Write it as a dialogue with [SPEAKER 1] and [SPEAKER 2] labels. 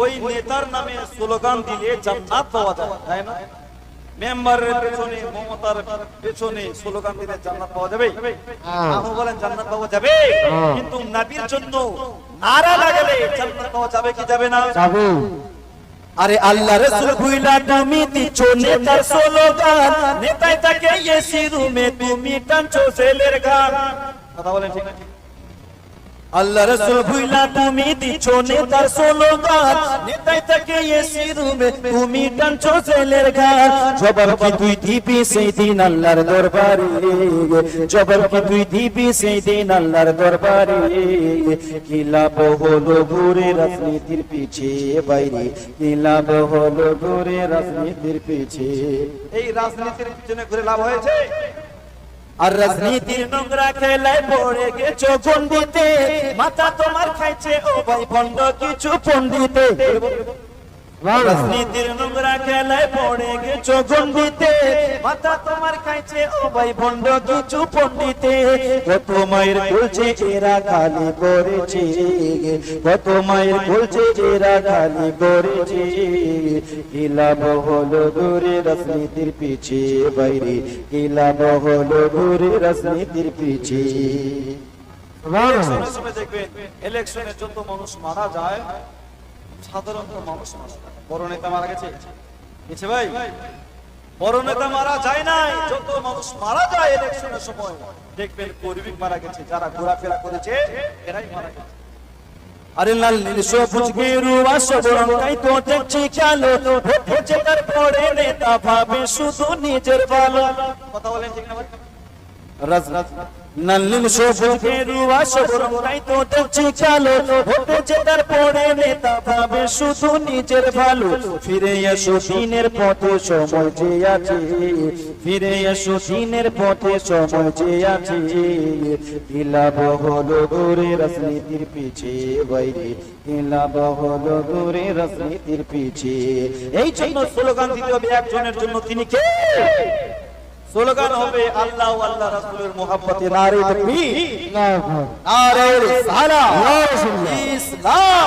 [SPEAKER 1] ওই নেতার নামে স্লোগান দিলে জান্নাত পাওয়া যায় তাই না? মেম্বারের পেছনে মমতার পেছনে স্লোগান দিলে জান্নাত পাওয়া যাবে। আপনি বলেন জান্নাত পাওয়া যাবে? কিন্তু নবীর জন্য নারা লাগালে জান্নাত পাওয়া যাবে কি যাবে না?
[SPEAKER 2] যাব।
[SPEAKER 1] আরে আল্লাহ রসুল ভুইলা তুমি দিচ্ছ নেতার স্লোগান। নেতাই তাকে এসি রুমে তুমি টানছো ছেলের গান। কথা বলেন ঠিক না? ঠিক? আল্লাহ রসুল ভুইলা তুমি দিচ্ছ নেতার স্লোগান নেতাই তাকে এসি রুমে তুমি টানছো ছেলের গান জবাব কি তুই দিবি সেই দিন আল্লাহর দরবারে? জবাব কি তুই দিবি সেই দিন আল্লাহর দরবারে? কি লাভ হলো ঘুরে রাজনীতির পিছে বাইরে। কি লাভ হলো ঘুরে রাজনীতির পিছে। এই রাজনীতির পিছনে ঘুরে লাভ হয়েছে? আর রাজনীতির নোংরা খেলায় পড়ে গেছো গন্ডিতে মাথা তোমার খাইছে ও ভাই ভণ্ড কিছু পন্ডিতে রাজনীতির নোংরা খেলায় পড়ে গেছো গন্ডিতে মাথা তোমার খাইছে ও ভাই ভণ্ড কিছু পন্ডিতে কত মায়ের বলছে এরা খালি করেছে। কত মায়ের বলছে এরা খালি করেছে। কি লাভ হলো দূরে রাজনীতির পিছে বাইরে। কি লাভ হলো দূরে রাজনীতির পিছে। ইলেকশনের সময় দেখবেন ইলেকশনে যত মানুষ মারা যায় সাধারণত মানুষ বড় নেতা মারা গেছে। গেছে ভাই, বড় নেতা মারা যায় নাই। যত মানুষ মারা যায় ইলেকশনের সময়, দেখবেন কর্মী মারা গেছে, যারা ঘোরাফেরা করেছে, এরাই মারা গেছে। আরে লাল নীল সবুজ গেরুয়া সব রঙাই তো দেখছি খেলো হচ্ছে তার পরে নেতা ভাবে শুধু নিজের ভালো। কথা বলেন ঠিক না ভাই? রাজ। রঙাই তো পরে নেতা ভাবে শুধু নিজের ভালো। ফিরে এসো দিনের পথে, সময় যে আছে। ফিরে এসো দিনের পথে, সময় যে আছে। হলো দূরে, রাজনীতির পিছে হলো দূরে, রাজনীতির পিছে। এই জন্য স্লোগান দিতে হবে একজনের জন্য। তিনি কে? স্লোগান হবে আল্লাহ ও আল্লাহ রাসূলের মোহাব্বতে নারে তাকবীর। নারে সালাম। ইসলাম।